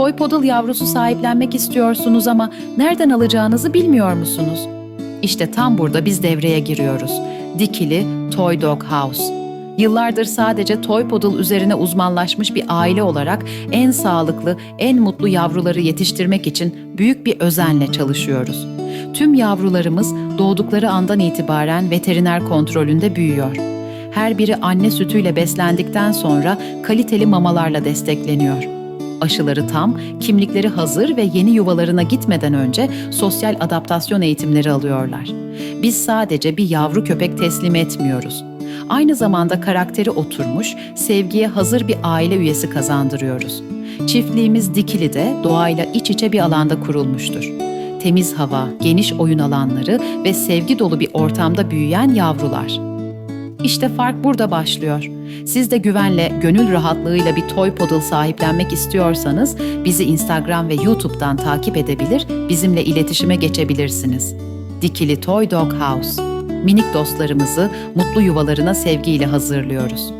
Toy Poodle yavrusu sahiplenmek istiyorsunuz ama nereden alacağınızı bilmiyor musunuz? İşte tam burada biz devreye giriyoruz. Dikili Toy Dog House. Yıllardır sadece Toy Poodle üzerine uzmanlaşmış bir aile olarak en sağlıklı, en mutlu yavruları yetiştirmek için büyük bir özenle çalışıyoruz. Tüm yavrularımız doğdukları andan itibaren veteriner kontrolünde büyüyor. Her biri anne sütüyle beslendikten sonra kaliteli mamalarla destekleniyor. Aşıları tam, kimlikleri hazır ve yeni yuvalarına gitmeden önce sosyal adaptasyon eğitimleri alıyorlar. Biz sadece bir yavru köpek teslim etmiyoruz. Aynı zamanda karakteri oturmuş, sevgiye hazır bir aile üyesi kazandırıyoruz. Çiftliğimiz Dikili'de doğayla iç içe bir alanda kurulmuştur. Temiz hava, geniş oyun alanları ve sevgi dolu bir ortamda büyüyen yavrular. İşte fark burada başlıyor. Siz de güvenle, gönül rahatlığıyla bir toy poodle sahiplenmek istiyorsanız bizi Instagram ve YouTube'dan takip edebilir, bizimle iletişime geçebilirsiniz. Dikili Toy Dog House. Minik dostlarımızı mutlu yuvalarına sevgiyle hazırlıyoruz.